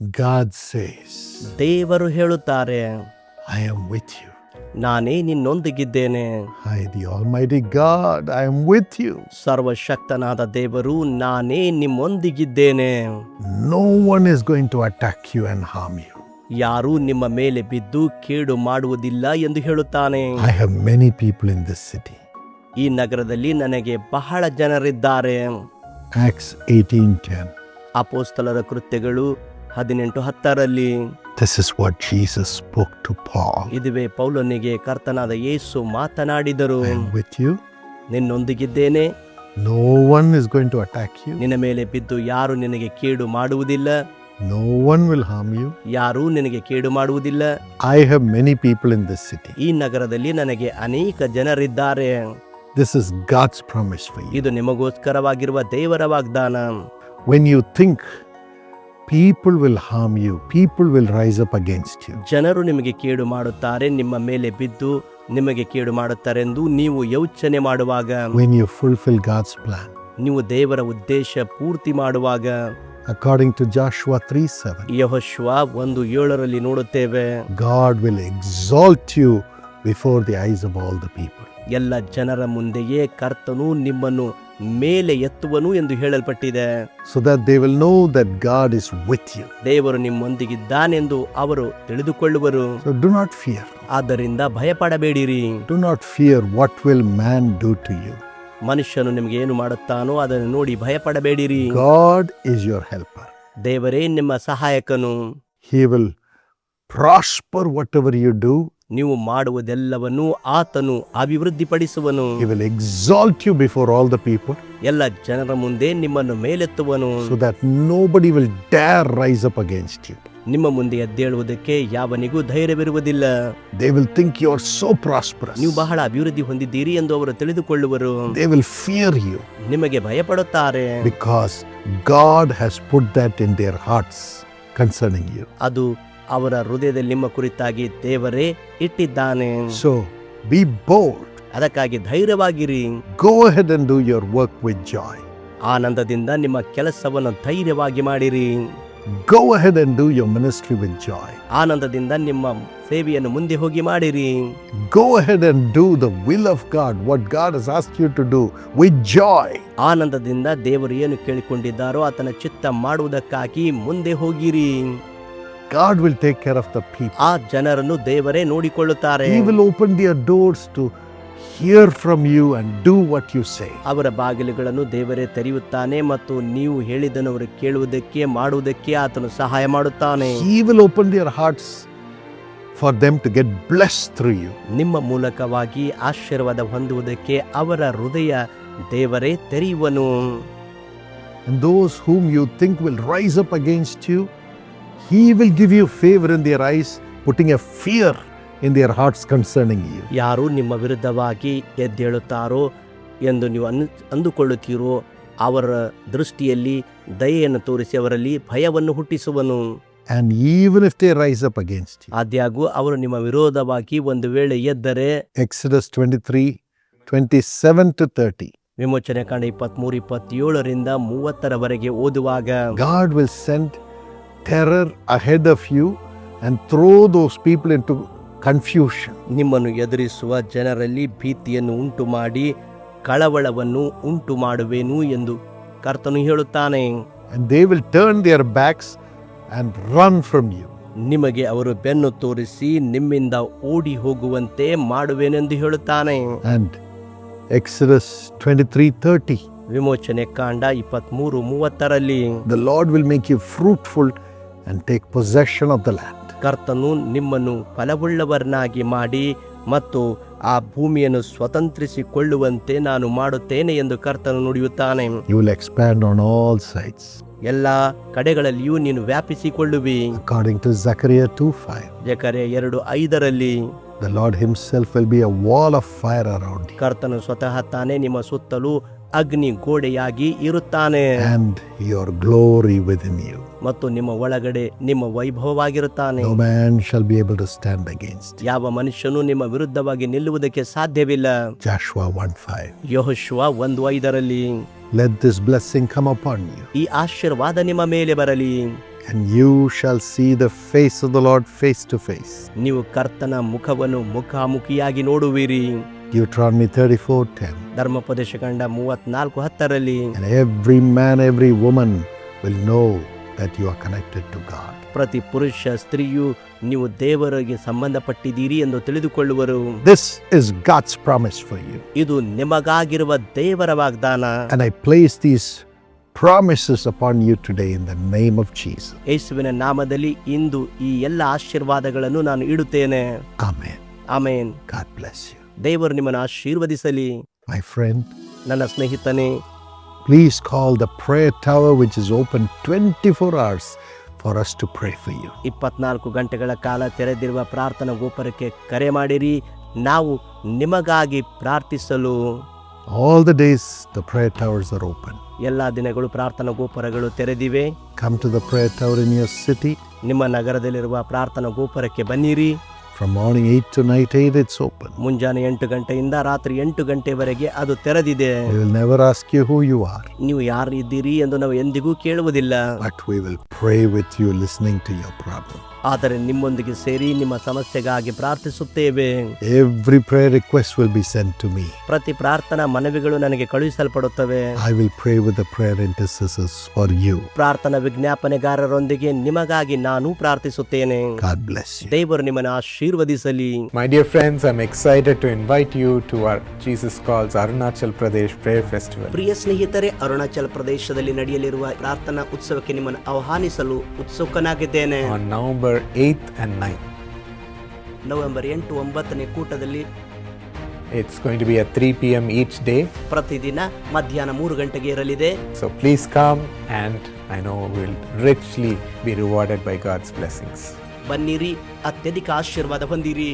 God says, ದೇವರು ಹೇಳುತ್ತಾರೆ I am with you. ನಾನೇ ನಿನ್ನೊಂದಿಗಿದ್ದೇನೆ I, the Almighty God, I am with you. ಸರ್ವಶಕ್ತನಾದ ದೇವರು ನಾನೇ ನಿಮ್ಮೊಂದಿಗಿದ್ದೇನೆ No one is going to attack you and harm you. ಯಾರೂ ನಿಮ್ಮ ಮೇಲೆ ಬಿದ್ದು ಕೇಡು ಮಾಡುವುದಿಲ್ಲ ಎಂದು ಹೇಳುತ್ತಾನೆ I have many people in this city. ಈ ನಗರದಲ್ಲಿ ನನಗೆ ಬಹಳ ಜನರಿದ್ದಾರೆ Acts 18:10. ಅಪೋಸ್ತಲರ ಕೃತ್ಯಗಳು ಹದಿನೆಂಟು ಹತ್ತರಲ್ಲಿ This is what Jesus spoke to Paul. ಇದುವೇ ಪೌಲನಿಗೆ ಕರ್ತನಾದ ಯೇಸು ಮಾತನಾಡಿದರು I am with you. ನಿನ್ನೊಂದಿಗಿದ್ದೇನೆ No one is going to attack you. ನಿನ್ನ ಮೇಲೆ ಬಿದ್ದು ಯಾರು ನಿನಗೆ ಕೇಡು ಮಾಡುವುದಿಲ್ಲ No one will harm you. ಯಾರೂ ನಿನಗೆ ಕೇಡು ಮಾಡುವುದಿಲ್ಲ I have many people in this city. ಈ ನಗರದಲ್ಲಿ ನನಗೆ ಅನೇಕ ಜನರಿದ್ದಾರೆ This is God's promise for you. ಇದು ನಿಮಗೋಸ್ಕರವಾಗಿರುವ ದೇವರ ವಾಗ್ದಾನ When you think people will harm you people will rise up against you ಜನರು ನಿಮಗೆ ಕೇಡು ಮಾಡುತ್ತಾರೆ ನಿಮ್ಮ ಮೇಲೆ ಬಿದ್ದು ನಿಮಗೆ ಕೇಡು ಮಾಡುತ್ತಾರೆಂದು ನೀವು ಯೋಚನೆ ಮಾಡುವಾಗ When you fulfill God's plan, ನೀವು ದೇವರ ಉದ್ದೇಶ ಪೂರ್ತಿ ಮಾಡುವಾಗ ಅಕಾರ್ಡಿಂಗ್ ಟು Joshua 3 7, ಯಹೋಶ್ವ ಒಂದು ಏಳರಲ್ಲಿ ನೋಡುತ್ತೇವೆ. God will exalt you before the eyes of all the people. ಎಲ್ಲ ಜನರ ಮುಂದೆಯೇ ಕರ್ತನು ನಿಮ್ಮನ್ನು ಮೇಲೆ ಎತ್ತುವನು ಎಂದು ಹೇಳಲ್ಪಟ್ಟಿದೆ. So that they will know that God is with you ದೇವರು ನಿಮ್ಮೊಂದಿಗಿದ್ದಾನೆಂದು ಅವರು ತಿಳಿದುಕೊಳ್ಳುವರು. ಸೊ ಡು ನಾಟ್ ಫಿಯರ್ ಆದ್ದರಿಂದ ಭಯಪಡಬೇಡಿರಿ. Do not fear what will man do to you ಮನುಷ್ಯನು ನಿಮಗೆ ಏನು ಮಾಡುತ್ತಾನೋ ಅದನ್ನು ನೋಡಿ ಭಯಪಡಬೇಡಿರಿ. ಗಾಡ್ ಇಸ್ ಯುವರ್ ಹೆಲ್ಪರ್ ದೇವರೇ ನಿಮ್ಮ ಸಹಾಯಕನು. He will prosper whatever you do ನೀವು ಮಾಡುವುದೆಲ್ಲವನ್ನೂ ಆತನು ಅಭಿವೃದ್ಧಿಪಡಿಸುವನು He will exalt you before all the people ಎಲ್ಲ ಜನರ ಮುಂದೆ ನಿಮ್ಮನ್ನು ಮೇಲೆತ್ತುವನು so that nobody will dare rise up against you. ನಿಮ್ಮ ಮುಂದೆ ಎದ್ದೇಳುವುದಕ್ಕೆ ಯಾವನಿಗೂ ಧೈರ್ಯವಿರುವುದಿಲ್ಲ They will think you are so prosperous. ನೀವು ಬಹಳ ಅಭಿವೃದ್ಧಿ ಹೊಂದಿದ್ದೀರಿ ಎಂದು ಅವರು ತಿಳಿದುಕೊಳ್ಳುವರು They will fear you ನಿಮಗೆ ಭಯಪಡುತ್ತಾರೆ because God has put that in their hearts concerning you. ಅದು ಅವರ ಹೃದಯದಲ್ಲಿ ನಿಮ್ಮ ಕುರಿತಾಗಿ ದೇವರೇ ಇಟ್ಟಿದ್ದಾನೆ. ಸೊ ಬಿ ಬೋಲ್ಡ್ ಅದಕ್ಕಾಗಿ ಧೈರ್ಯವಾಗಿರಿ. Go ahead and do your work with joy ಆನಂದದಿಂದ ನಿಮ್ಮ ಕೆಲಸವನ್ನು ಧೈರ್ಯವಾಗಿ ಮಾಡಿರಿ. Go ahead and do your ministry with joy ಆನಂದದಿಂದ ನಿಮ್ಮ ಸೇವೆಯನ್ನು ಮುಂದೆ ಹೋಗಿ ಮಾಡಿರಿ. Go ahead and do the will of God What God has ask you to do with joy ಆನಂದದಿಂದ ದೇವರು ಏನು ಕೇಳಿಕೊಂಡಿದ್ದಾರೋ ಆತನ ಚಿತ್ತ ಮಾಡುವುದಕ್ಕಾಗಿ ಮುಂದೆ ಹೋಗಿರಿ. God will take care of the people. ಆ ಜನರನ್ನು ದೇವರೇ ನೋಡಿಕೊಳ್ಳುತ್ತಾರೆ He will open their doors to hear from you and do what you say. ಅವರ ಬಾಗಿಲುಗಳನ್ನು ದೇವರೇ ತೆರೆಯುತ್ತಾನೆ ಮತ್ತು ನೀವು ಹೇಳಿದ್ದನ್ನು ಅವರು ಕೇಳುವುದಕ್ಕೆ ಮಾಡುವುದಕ್ಕೆ ಆತನು ಸಹಾಯ ಮಾಡುತ್ತಾನೆ He will open their hearts for them to get blessed through you. ನಿಮ್ಮ ಮೂಲಕವಾಗಿ ಆಶೀರ್ವಾದ ಹೊಂದುವುದಕ್ಕೆ ಅವರ ಹೃದಯ ದೇವರೇ ತೆರೆಯುವನು And those whom you think will rise up against you, He will give you favor in their eyes, putting a fear in their hearts concerning you. ಯಾರು ನಿಮ್ಮ ವಿರುದ್ಧವಾಗಿ ಎದ್ದೇಳುತ್ತಾರೋ ಎಂದು ನೀವು ಅನ್ ಅಂದುಕೊಳ್ಳುತ್ತೀರೋ ಅವರ ದೃಷ್ಟಿಯಲ್ಲಿ ದಯೆಯನ್ನು ತೋರಿಸಿ ಅವರಲ್ಲಿ ಭಯವನ್ನು ಹುಟ್ಟಿಸುವನು and even if they rise up against ಆದಾಗ್ಯೂ ಅವರು ನಿಮ್ಮ ವಿರೋಧವಾಗಿ ಒಂದು ವೇಳೆ ಎದ್ದರೆ Exodus 23 27 ಟು 30. ವಿಮೋಚನೆ ಕಾಂಡ ಇಪ್ಪತ್ಮೂರು ಇಪ್ಪತ್ತೇಳರಿಂದ ಮೂವತ್ತರವರೆಗೆ ಓದುವಾಗ God will terror ahead of you and throw those people into confusion ನಿಮ್ಮನ್ನು ಎದುರಿಸುವ ಜನರಲ್ಲಿ ಭೀತಿಯನ್ನು ಉಂಟು ಮಾಡಿ ಕಳವಳವನ್ನು ಉಂಟು ಮಾಡುವೇನು ಎಂದು ಕರ್ತನು ಹೇಳುತ್ತಾನೆ. And they will turn their backs and run from you ನಿಮಗೆ ಅವರು ಬೆನ್ನು ತೋರಿಸಿ ನಿಮ್ಮಿಂದ ಓಡಿ ಹೋಗುವಂತೆ ಮಾಡುವೆನೆಂದು ಹೇಳುತ್ತಾನೆ. ವಿಮೋಚನೆ ಕಾಂಡ ಇಪ್ಪತ್ತ್ ಮೂರು ಮೂವತ್ತರಲ್ಲಿ. The Lord will make you fruitful and take possession of the land. ಕರ್ತನು ನಿಮ್ಮನ್ನು ಫಲವುಳ್ಳವರನ್ನಾಗಿ ಮಾಡಿ ಮತ್ತು ಆ ಭೂಮಿಯನ್ನು ಸ್ವತಂತ್ರಿಸಿಕೊಳ್ಳುವಂತೆ ನಾನು ಮಾಡುತ್ತೇನೆ ಎಂದು ಕರ್ತನು ನುಡಿಯುತ್ತಾನೆ You will expand on all sides. ಎಲ್ಲ ಕಡೆಗಳಲ್ಲಿಯೂ ನೀನು ವ್ಯಾಪಿಸಿಕೊಳ್ಳುವಿ According to Zechariah 2 5. ಜಕರೆ ಎರಡು ಐದರಲ್ಲಿ The Lord Himself will be a wall of fire around you. ಕರ್ತನು ಸ್ವತಃ ತಾನೇ ನಿಮ್ಮ ಸುತ್ತಲೂ ಅಗ್ನಿ ಗೋಡೆಯಾಗಿ ಇರುತ್ತಾನೆ and your glory within you. ಮತ್ತು ನಿಮ್ಮ ಒಳಗಡೆ ನಿಮ್ಮ ವೈಭವವಾಗಿರುತ್ತಾನೆ No man shall be able to stand against. ಯಾವ ಮನುಷ್ಯನು ನಿಮ್ಮ ವಿರುದ್ಧವಾಗಿ ನಿಲ್ಲುವುದಕ್ಕೆ ಸಾಧ್ಯವಿಲ್ಲ Joshua 1 5. ಯಹೋಶ್ವ ಒಂದು ಐದರಲ್ಲಿ Let this blessing come upon you. ಈ ಆಶೀರ್ವಾದ ನಿಮ್ಮ ಮೇಲೆ ಬರಲಿ and you shall see the face of the Lord face to face. ನೀವು ಕರ್ತನ ಮುಖವನ್ನು ಮುಖಾಮುಖಿಯಾಗಿ ನೋಡುವಿರಿ Deuteronomy 34 10. ಧರ್ಮೋಪದೇಶ ಕಂಡ ಮೂವತ್ನಾಲ್ಕು ಹತ್ತರಲ್ಲಿ And every man, every woman will know that you are connected to God. ಪ್ರತಿ ಪುರುಷ ಸ್ತ್ರೀಯು ನೀವು ದೇವರಿಗೆ ಸಂಬಂಧಪಟ್ಟಿದ್ದೀರಿ ಎಂದು ತಿಳಿದುಕೊಳ್ಳುವರು This is God's promise for you. ಇದು ನಿಮಗಾಗಿರುವ ದೇವರ ವಾಗ್ದಾನ And I place these promises upon you today in the name of Jesus. ಯೇಸುವಿನ ನಾಮದಲ್ಲಿ ಇಂದು ಈ ಎಲ್ಲ ಆಶೀರ್ವಾದಗಳನ್ನು ನಾನು ಇಡುತ್ತೇನೆ Amen. Amen God bless you. ದೇವರು ನಿಮ್ಮನ್ನು ಆಶೀರ್ವದಿಸಲಿ ಮೈ ಫ್ರೆಂಡ್ ನನ್ನ ಸ್ನೇಹಿತನೇ please call the prayer tower which is open 24 hours for us to pray for you. ಇಪ್ಪತ್ನಾಲ್ಕು ಗಂಟೆಗಳ ಕಾಲ ತೆರೆದಿರುವ ಪ್ರಾರ್ಥನಾ ಗೋಪುರಕ್ಕೆ ಕರೆ ಮಾಡಿರಿ ನಾವು ನಿಮಗಾಗಿ ಪ್ರಾರ್ಥಿಸಲು All the days the prayer towers are open. ಎಲ್ಲ ದಿನಗಳು ಪ್ರಾರ್ಥನಾ ಗೋಪುರಗಳು ತೆರೆದಿವೆ Come to the prayer tower in your city. ನಿಮ್ಮ ನಗರದಲ್ಲಿರುವ ಪ್ರಾರ್ಥನಾ ಗೋಪುರಕ್ಕೆ ಬನ್ನಿರಿ From morning 8 to night 8, it's open. ಮುಂಜಾನೆ ಎಂಟು ಗಂಟೆಯಿಂದ ರಾತ್ರಿ ಎಂಟು ಗಂಟೆವರೆಗೆ ಅದು ತೆರೆದಿದೆ will will never you you who you are, ನೀವು ಯಾರು ಇದ್ದೀರಿ ಎಂದು ನಾವು ಎಂದಿಗೂ ಕೇಳುವುದಿಲ್ಲ but we will pray with you listening to your problem. ಆದರೆ ನಿಮ್ಮೊಂದಿಗೆ ಸೇರಿ ನಿಮ್ಮ ಸಮಸ್ಯೆಗಾಗಿ ಪ್ರಾರ್ಥಿಸುತ್ತೇವೆ every prayer request will be sent to me ಪ್ರತಿ ಪ್ರಾರ್ಥನಾ ಮನವಿಗಳು ನನಗೆ ಕಳುಹಿಸಲ್ಪಡುತ್ತವೆ I will pray with the prayer for for you. ಪ್ರಾರ್ಥನಾ ವಿಜ್ಞಾಪನೆಗಾರರೊಂದಿಗೆ ನಿಮಗಾಗಿ ನಾನು ಪ್ರಾರ್ಥಿಸುತ್ತೇನೆ ಗಾಡ್ ಬ್ಲೆಸ್ you. ದೇವರು ನಿಮ್ಮನ್ನು ಆಶೀರ್ವದಿಸಲಿ My dear friends, I'm excited to invite you to our Jesus Calls Arunachal Pradesh Prayer Festival. ಪ್ರಿಯ ಸ್ನೇಹಿತರೆ ಅರುಣಾಚಲ ಪ್ರದೇಶದಲ್ಲಿ ನಡೆಯಲಿರುವ ಪ್ರಾರ್ಥನಾ ಉತ್ಸವಕ್ಕೆ ನಿಮ್ಮನ್ನು ಆಹ್ವಾನಿಸಲು ಉತ್ಸುಕನಾಗಿದ್ದೇನೆ On November 8th and 9th. ನವೆಂಬರ್ ಎಂಟು ಒಂಬತ್ತನೇ ಕೂಟದಲ್ಲಿ It's to be be at 3 p.m. Each day ಪ್ರತಿದಿನ ಮಧ್ಯಾಹ್ನ ಮೂರು ಗಂಟೆಗೆ ಇರಲಿದೆ so please come and I know will richly be rewarded by God's blessings. ಬನ್ನಿರಿ ಅತ್ಯಧಿಕ ಆಶೀರ್ವಾದ ಹೊಂದಿರಿ